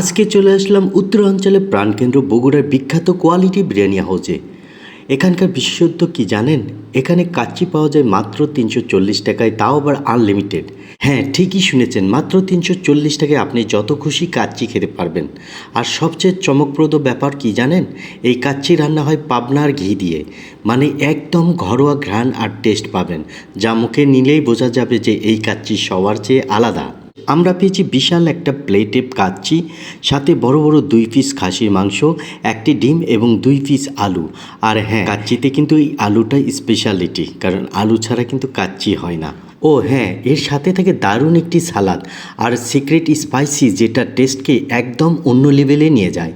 আজকে চলে আসলাম উত্তরাঞ্চলের প্রাণকেন্দ্র বগুড়ার বিখ্যাত কোয়ালিটি বিরিয়ানি হাউসে। এখানকার বিশেষত্ব কি জানেন? এখানে কাচ্চি পাওয়া যায় মাত্র তিনশো চল্লিশ টাকায়, তাও আবার আনলিমিটেড হ্যাঁ ঠিকই শুনেছেন, মাত্র তিনশো চল্লিশ টাকায় আপনি যত খুশি কাচ্চি খেতে পারবেন। আর সবচেয়ে চমকপ্রদ ব্যাপার কি জানেন? এই কাচ্চি রান্না হয় পাবনার ঘি দিয়ে। মানে একদম ঘরোয়া ঘ্রাণ আর টেস্ট পাবেন, যা মুখে নিলেই বোঝা যাবে যে এই কাচ্চি সবার চেয়ে আলাদা। আমরা পেয়েছি বিশাল একটা প্লেটে কাচ্ছি সাথে বড় বড় দুই পিস খাসির মাংস, একটি ডিম এবং দুই পিস আলু। আর হ্যাঁ কাচ্চিতে কিন্তু এই আলুটা স্পেশালিটি কারণ আলু ছাড়া কিন্তু কাচ্চি হয় না। ও হ্যাঁ এর সাথে থাকে দারুণ একটি সালাদ, আর সিক্রেট স্পাইসি যেটা টেস্টকে একদম অন্য লেভেলে নিয়ে যায়।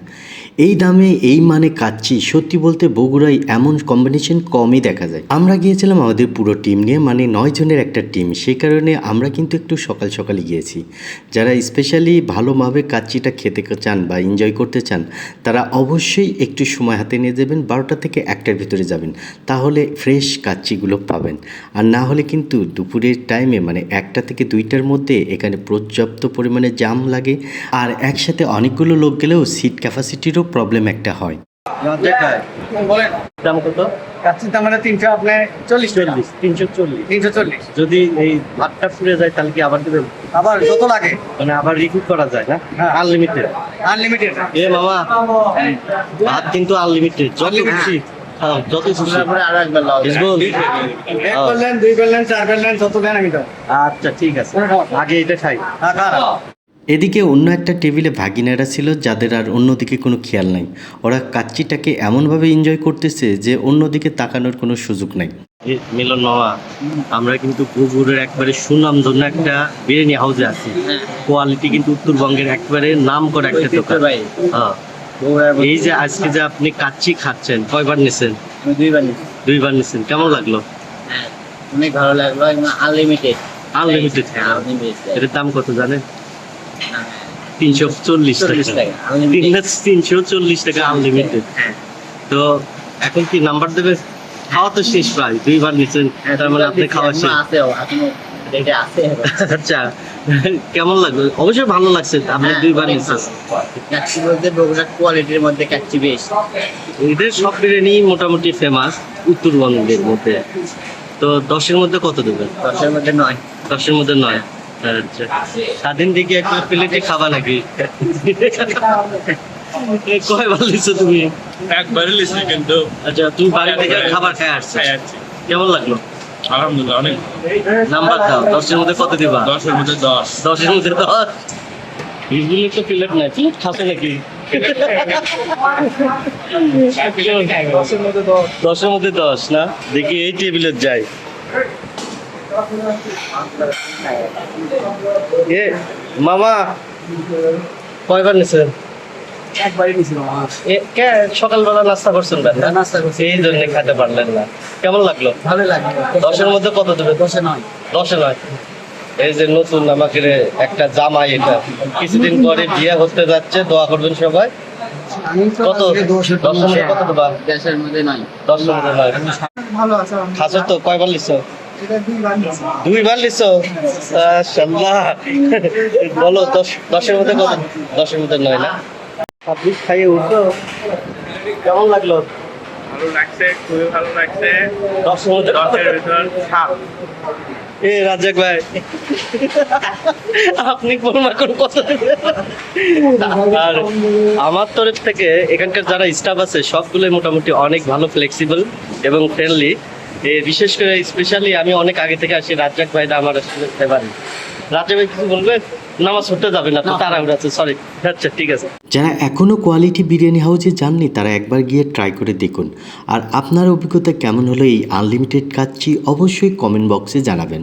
এই দামে এই মানে কাচ্ছি। সত্যি বলতে বগুড়ায় এমন কম্বিনেশন কমই দেখা যায়। আমরা গিয়েছিলাম আমাদের পুরো টিম নিয়ে মানে নয় জনের একটা টিম সেই কারণে আমরা কিন্তু একটু সকাল সকালে গিয়েছি। যারা স্পেশালি ভালোভাবে কাচ্চিটা খেতে চান বা এনজয় করতে চান, তারা অবশ্যই একটু সময় হাতে নিয়ে যাবেন, বারোটা থেকে একটার ভিতরে যাবেন। তাহলে ফ্রেশ কাচ্চিগুলো পাবেন। আর না হলে কিন্তু দুপুরের টাইমে মানে একটা থেকে দুইটার মধ্যে এখানে পর্যাপ্ত পরিমাণে জাম লাগে। আর একসাথে অনেকগুলো লোক গেলেও সিট ক্যাপাসিটিরও প্রবলেম একটা হয়। দাম কত? কাচ্চির দাম তিনশো আপনার চল্লিশ চল্লিশ তিনশো চল্লিশ। তিনশো চল্লিশ। যদি এই ভাতটা ফুরে যায় তাহলে কি আবার দেবেন? আবার যত লাগে। মানে আবার রিপিট করা যায় না? হ্যাঁ। আনলিমিটেড আনলিমিটেড এ মামা ভাত কিন্তু আনলিমিটেড যত Unlimited। খুশি। যত খুশি। হিজবুল? এক করলেন দুই করলেন চার করলেন যত দেন আমি দাও আচ্ছা ঠিক আছে। আগে এটা খাই। হ্যাঁ এদিকে অন্য একটা টেবিলে ভাগিনারা ছিল যাদের আর অন্যদিকে কোনো খেয়াল নাই। ওরা কাচ্চিটাকে এমনভাবে এনজয় করতেছে যে অন্যদিকে তাকানোর কোনো সুযোগ নাই। মিলন মামা আমরা কিন্তু গুগুরের একবারে সুনাম ধন্য একটা বিরিয়ানি হাউসে আছি। কোয়ালিটি কিন্তু উত্তরবঙ্গের একবারে নাম করা একটা দোকান। হ্যাঁ। এই যে আজকে যে আপনি কাচ্চি খাচ্ছেন কয়বার নিছেন? দুইবার। দুইবার নিছেন। কেমন লাগল? হ্যাঁ, অনেক ভালো লাগল। আনলিমিটেড আনলিমিটেড আনলিমিটেড এটার দাম কত জানেন? তিনশো চল্লিশ টাকা। তিনশো চল্লিশ টাকা আনলিমিটেড হ্যাঁ। তো এখন কি নাম্বার দেবে? খাওয়া তো শেষ প্রায় দুইবার নিচ্ছেন। তার মানে আপনি খাওয়া শেষ। আচ্ছা কেমন লাগল? অবশ্যই ভালো লাগছে আপনি হ্যাঁ, দুইবার নিচ্ছেন। কোয়ালিটির মধ্যে কাচ্চি বেশ। এদের সব বিরিয়ানি মোটামুটি ফেমাস উত্তরবঙ্গের মধ্যে। তো দশের মধ্যে কত দেবেন? দশের মধ্যে নয়। দশের মধ্যে নয়। আচ্ছা। স্বাধীন দিকে একটা প্লেটে খাবা নাকি? কয়বার লিখছো তুমি? লিখছি কিন্তু আচ্ছা তুমি বাড়ি থেকে খাবার খাই আসছো। কেমন লাগল? আলহামদুলিল্লাহ অনেক নাম্বার দাও দশের মধ্যে কত দিবা? দশের মধ্যে দশ। দশের মধ্যে দশ? হিজবুলের তো প্লেট নাই প্লেট খাসে নাকি? দশের মধ্যে দশ। দশের মধ্যে দশ না? দেখি এই টেবিলে যাই। এ মামা। কয়বার নিছেন? একবারই নিয়েছিলাম এ, কে সকালবেলা নাস্তা করছেন না? নাস্তা করছি। এই জন্য খেতে পারলেন না। কেমন লাগল? ভালো লাগে দশের মধ্যে কত দেবে দশে নয়। দশে নয়। এই যে নতুন আমাকে একটা জামাই এটা। কিছুদিন পরে বিয়ে হতে যাচ্ছে দোয়া করবেন সবাই। কত? দশের মধ্যে কত দেবা? দেশের মধ্যে নয়। দশের মধ্যে নয়। ভালো আছে। খাসো তো কয়বার লিখছো দুইবার লিখছো আল্লাহ বলো দশ দশের মধ্যে কত? দশের মধ্যে নয় না? আপনি খাইয়ে উঠো কেমন লাগল? ভালো লাগছে খুবই ভালো লাগছে। দশের মধ্যে দশের ভিতর সাত। এ রাজাক ভাই। আপনি কোন না কোন কথা আর আমার তরফ থেকে এখানকার যারা স্টাফ আছে সবগুলোই মোটামুটি অনেক ভালো ফ্লেক্সিবল এবং ফ্রেন্ডলি বিশেষ করে স্পেশালি আমি অনেক আগে থেকে আসি রাজ্জাক ভাই আমার আসলে ফেভারিট রাজ্জাক ভাই কিছু বলবেন নামাজ পড়তে যাবে না তো তাড়াহুড়া আছে সরি আচ্ছা ঠিক আছে। যারা এখনও কোয়ালিটি বিরিয়ানি হাউসে যাননি তারা একবার গিয়ে ট্রাই করে দেখুন। আর আপনার অভিজ্ঞতা কেমন হলো এই আনলিমিটেড কাচ্চি অবশ্যই কমেন্ট বক্সে জানাবেন।